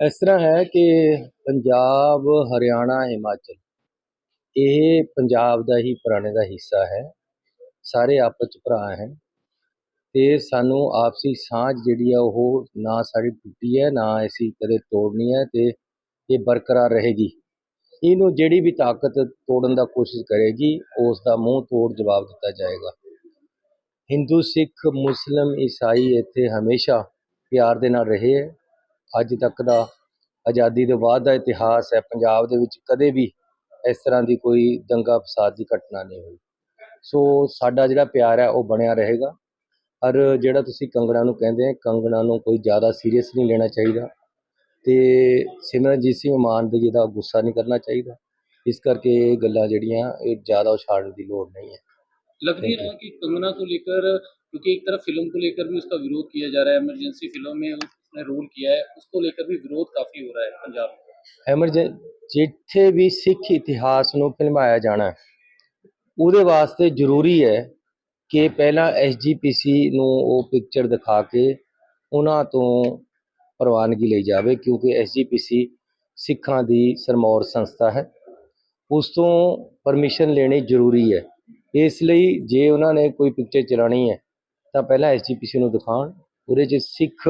ਇਸ ਤਰ੍ਹਾਂ ਹੈ ਕਿ ਪੰਜਾਬ, ਹਰਿਆਣਾ, ਹਿਮਾਚਲ, ਇਹ ਪੰਜਾਬ ਦਾ ਹੀ ਪੁਰਾਣੇ ਦਾ ਹਿੱਸਾ ਹੈ। ਸਾਰੇ ਆਪਸ ਚ ਭਰਾ ਹੈ ਤੇ ਸਾਨੂੰ ਆਪਸੀ ਸਾਂਝ ਜਿਹੜੀ ਆ ਉਹ ਨਾ ਸਾਡੀ ਟੁੱਟੀ ਹੈ, ਨਾ ਅਸੀਂ ਕਦੇ ਤੋੜਨੀ ਹੈ ਤੇ ਇਹ ਬਰਕਰਾਰ ਰਹੇਗੀ। ਇਹਨੂੰ ਜਿਹੜੀ ਵੀ ਤਾਕਤ ਤੋੜਨ ਦਾ ਕੋਸ਼ਿਸ਼ ਕਰੇਗੀ, ਉਸ ਦਾ ਮੂੰਹ ਤੋੜ ਜਵਾਬ ਦਿੱਤਾ ਜਾਏਗਾ। ਹਿੰਦੂ, ਸਿੱਖ, ਮੁਸਲਮ, ਈਸਾਈ ਇੱਥੇ ਹਮੇਸ਼ਾ ਪਿਆਰ ਦੇ ਨਾਲ ਰਹੇ ਹੈ। ਅੱਜ ਤੱਕ ਦਾ ਆਜ਼ਾਦੀ ਦੇ ਬਾਅਦ ਦਾ ਇਤਿਹਾਸ ਹੈ ਪੰਜਾਬ ਦੇ ਵਿੱਚ ਕਦੇ ਵੀ ਇਸ ਤਰ੍ਹਾਂ ਦੀ ਕੋਈ ਦੰਗਾ ਫਸਾਦ ਦੀ ਘਟਨਾ ਨਹੀਂ ਹੋਈ ਸੋ ਸਾਡਾ ਜਿਹੜਾ ਪਿਆਰ ਹੈ ਉਹ ਬਣਿਆ ਰਹੇਗਾ ਔਰ ਜਿਹੜਾ ਤੁਸੀਂ ਕੰਗਣਾ ਨੂੰ ਕਹਿੰਦੇ ਆ ਕੰਗਣਾ ਨੂੰ ਕੋਈ ਜ਼ਿਆਦਾ ਸੀਰੀਅਸ ਨਹੀਂ ਲੈਣਾ ਚਾਹੀਦਾ ਤੇ ਸਿਮਰਨਜੀਤ ਸਿੰਘ ਮਾਨ ਦੇ ਜਿਹਦਾ ਗੁੱਸਾ ਨਹੀਂ ਕਰਨਾ ਚਾਹੀਦਾ ਇਸ ਕਰਕੇ ਇਹ ਗੱਲਾਂ ਜਿਹੜੀਆਂ ਇਹ ਜ਼ਿਆਦਾ ਉਛਾੜਨ ਦੀ ਲੋੜ ਨਹੀਂ ਹੈ लग नहीं रहा कि कंगना को लेकर क्योंकि एक तरफ फिल्म को लेकर भी उसका विरोध किया जा रहा है इमरजेंसी फिल्म में उसने रोल किया है उसको लेकर भी विरोध काफी हो रहा है पंजाब में ਐਮਰਜੈਂ ਜਿੱਥੇ ਵੀ ਸਿੱਖ ਇਤਿਹਾਸ ਨੂੰ ਫਿਲਮਾਇਆ ਜਾਣਾ ਹੈ, ਉਹਦੇ ਵਾਸਤੇ ਜ਼ਰੂਰੀ ਹੈ ਕਿ ਪਹਿਲਾਂ ਐਸਜੀਪੀਸੀ ਨੂੰ ਉਹ ਪਿਕਚਰ ਦਿਖਾ ਕੇ ਉਹਨਾਂ ਤੋਂ ਪ੍ਰਵਾਨਗੀ ਲਈ ਜਾਵੇ ਕਿਉਂਕਿ ਐਸਜੀਪੀਸੀ ਸਿੱਖਾਂ ਦੀ ਸਰਮੌਰ ਸੰਸਥਾ ਹੈ ਉਸ ਤੋਂ ਪਰਮਿਸ਼ਨ ਲੈਣੀ ਜ਼ਰੂਰੀ ਹੈ ਇਸ ਲਈ ਜੇ ਉਹਨਾਂ ਨੇ ਕੋਈ ਪਿਕਚਰ ਚਲਾਣੀ ਹੈ ਤਾਂ ਪਹਿਲਾਂ ਐਸਜੀਪੀਸੀ ਨੂੰ ਦਿਖਾਉਣ ਉਹਦੇ 'ਚ ਸਿੱਖ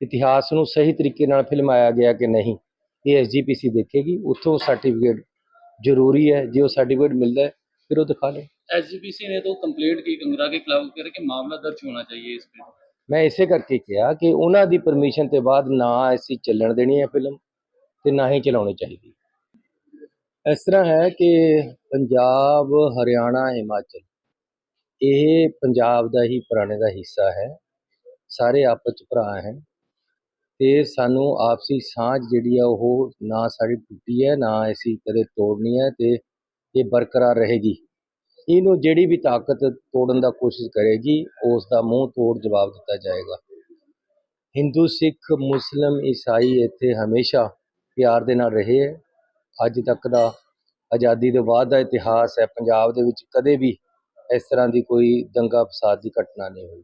ਇਤਿਹਾਸ ਨੂੰ ਸਹੀ ਤਰੀਕੇ ਨਾਲ ਫਿਲਮਾਇਆ ਗਿਆ ਕਿ ਨਹੀਂ ਇਹ ਐਸਜੀਪੀਸੀ ਦੇਖੇਗੀ ਉੱਥੋਂ ਸਰਟੀਫਿਕੇਟ ਜ਼ਰੂਰੀ ਹੈ ਜੇ ਉਹ ਸਰਟੀਫਿਕੇਟ ਮਿਲਦਾ ਹੈ ਫਿਰ ਉਹ ਦਿਖਾ ਲੈ ਐਸਜੀਪੀਸੀ ਨੇ ਤਾਂ ਕੰਪਲੀਟ ਕੀ ਕੰਗਰਾ ਕੇ ਖਿਲਾਫ ਕਰਕੇ ਮਾਮਲਾ ਦਰਜ ਹੋਣਾ ਚਾਹੀਏ ਇਸ ਤੇ? ਮੈਂ ਇਸੇ ਕਰਕੇ ਕਿਹਾ ਕਿ ਉਹਨਾਂ ਦੀ ਪਰਮਿਸ਼ਨ ਤੇ ਬਾਅਦ ਨਾ ਐਸੀ ਚੱਲਣ ਦੇਣੀ ਹੈ ਫਿਲਮ ਤੇ ਨਾ ਹੀ ਚਲਾਉਣੀ ਚਾਹੀਦੀ। ਇਸ ਤਰ੍ਹਾਂ ਹੈ ਕਿ ਪੰਜਾਬ ਹਰਿਆਣਾ ਹਿਮਾਚਲ ਇਹ ਪੰਜਾਬ ਦਾ ਹੀ ਪੁਰਾਣੇ ਦਾ ਹਿੱਸਾ ਹੈ ਸਾਰੇ ਆਪਸ ਵਿੱਚ ਭਰਾ ਹੈ। ਤੇ ਸਾਨੂੰ ਆਪਸੀ ਸਾਂਝ ਜਿਹੜੀ ਆ ਉਹ ਨਾ ਸਾਡੀ ਟੁੱਟੀ ਹੈ, ਨਾ ਅਸੀਂ ਕਦੇ ਤੋੜਨੀ ਹੈ ਤੇ ਇਹ ਬਰਕਰਾਰ ਰਹੇਗੀ। ਇਹਨੂੰ ਜਿਹੜੀ ਵੀ ਤਾਕਤ ਤੋੜਨ ਦਾ ਕੋਸ਼ਿਸ਼ ਕਰੇਗੀ ਉਸ ਦਾ ਮੂੰਹ ਤੋੜ ਜਵਾਬ ਦਿੱਤਾ ਜਾਏਗਾ। ਹਿੰਦੂ, ਸਿੱਖ, ਮੁਸਲਮ, ਈਸਾਈ ਇੱਥੇ ਹਮੇਸ਼ਾ ਪਿਆਰ ਦੇ ਨਾਲ ਰਹੇ ਹੈ। ਅੱਜ ਤੱਕ ਦਾ ਆਜ਼ਾਦੀ ਦੇ ਬਾਅਦ ਦਾ ਇਤਿਹਾਸ ਹੈ, ਪੰਜਾਬ ਦੇ ਵਿੱਚ ਕਦੇ ਵੀ ਇਸ ਤਰ੍ਹਾਂ ਦੀ ਕੋਈ ਦੰਗਾ ਫਸਾਦ ਦੀ ਘਟਨਾ ਨਹੀਂ ਹੋਈ।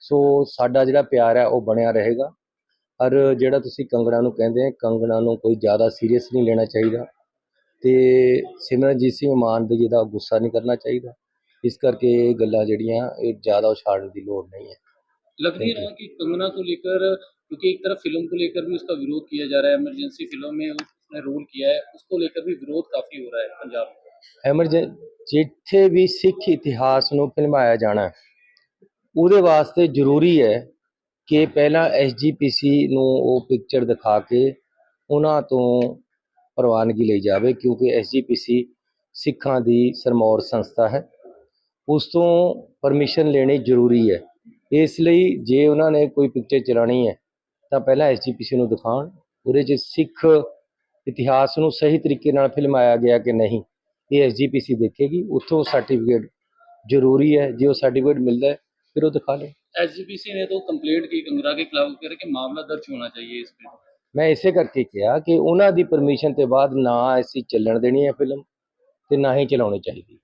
ਸੋ ਸਾਡਾ ਜਿਹੜਾ ਪਿਆਰ ਹੈ, ਉਹ ਬਣਿਆ ਰਹੇਗਾ। ਔਰ ਜਿਹੜਾ ਤੁਸੀਂ ਕੰਗਣਾ ਨੂੰ ਕਹਿੰਦੇ ਆ ਕੰਗਣਾ ਨੂੰ ਕੋਈ ਜ਼ਿਆਦਾ ਸੀਰੀਅਸ ਨਹੀਂ ਲੈਣਾ ਚਾਹੀਦਾ ਤੇ ਸਿਮਰਨਜੀਤ ਸਿੰਘ ਮਾਨ ਦੇ ਜਿਹਦਾ ਗੁੱਸਾ ਨਹੀਂ ਕਰਨਾ ਚਾਹੀਦਾ ਇਸ ਕਰਕੇ ਇਹ ਗੱਲਾਂ ਜਿਹੜੀਆਂ ਇਹ ਜ਼ਿਆਦਾ ਉਛਾੜਨ ਦੀ ਲੋੜ ਨਹੀਂ ਹੈ लग नहीं रहा कि कंगना को लेकर क्योंकि एक तरफ फिल्म को लेकर भी उसका विरोध किया जा रहा है इमरजेंसी फिल्म में उसने रोल किया है उसको लेकर भी विरोध काफी हो रहा है पंजाब में ਐਮਰਜੈਂ ਜਿੱਥੇ ਵੀ ਸਿੱਖ ਇਤਿਹਾਸ ਨੂੰ ਫਿਲਮਾਇਆ ਜਾਣਾ ਹੈ, ਉਹਦੇ ਵਾਸਤੇ ਜ਼ਰੂਰੀ ਹੈ ਕਿ ਪਹਿਲਾਂ ਐਸਜੀਪੀਸੀ ਨੂੰ ਉਹ ਪਿਕਚਰ ਦਿਖਾ ਕੇ ਉਹਨਾਂ ਤੋਂ ਪ੍ਰਵਾਨਗੀ ਲਈ ਜਾਵੇ, ਕਿਉਂਕਿ ਐਸਜੀਪੀਸੀ ਸਿੱਖਾਂ ਦੀ ਸਰਮੌਰ ਸੰਸਥਾ ਹੈ। ਉਸ ਤੋਂ ਪਰਮਿਸ਼ਨ ਲੈਣੀ ਜ਼ਰੂਰੀ ਹੈ। ਇਸ ਲਈ ਜੇ ਉਹਨਾਂ ਨੇ ਕੋਈ ਪਿਕਚਰ ਚਲਾਣੀ ਹੈ, ਤਾਂ ਪਹਿਲਾਂ ਐਸਜੀਪੀਸੀ ਨੂੰ ਦਿਖਾਉਣ। ਉਹਦੇ 'ਚ ਸਿੱਖ ਇਤਿਹਾਸ ਨੂੰ ਸਹੀ ਤਰੀਕੇ ਨਾਲ ਫਿਲਮਾਇਆ ਗਿਆ ਕਿ ਨਹੀਂ, ਇਹ ਐਸਜੀਪੀਸੀ ਦੇਖੇਗੀ। ਉੱਥੋਂ ਸਰਟੀਫਿਕੇਟ ਜ਼ਰੂਰੀ ਹੈ। ਜੇ ਉਹ ਸਰਟੀਫਿਕੇਟ ਮਿਲਦਾ ਫਿਰ ਉਹ ਦਿਖਾ ਲੈ ਐਸਜੀਪੀਸੀ ਨੇ ਤੋਂ ਕੰਪਲੀਟ ਕੀ ਕੰਗਰਾ ਕੇ ਖਿਲਾਫ ਕਰਕੇ ਮਾਮਲਾ ਦਰਜ ਹੋਣਾ ਚਾਹੀਏ ਇਸ ਤੇ। ਮੈਂ ਇਸੇ ਕਰਕੇ ਕਿਹਾ ਕਿ ਉਹਨਾਂ ਦੀ ਪਰਮਿਸ਼ਨ ਤੇ ਬਾਅਦ ਨਾ ਐਸੀ ਚੱਲਣ ਦੇਣੀ ਹੈ ਫਿਲਮ ਤੇ ਨਾ ਹੀ ਚਲਾਉਣੀ ਚਾਹੀਦੀ।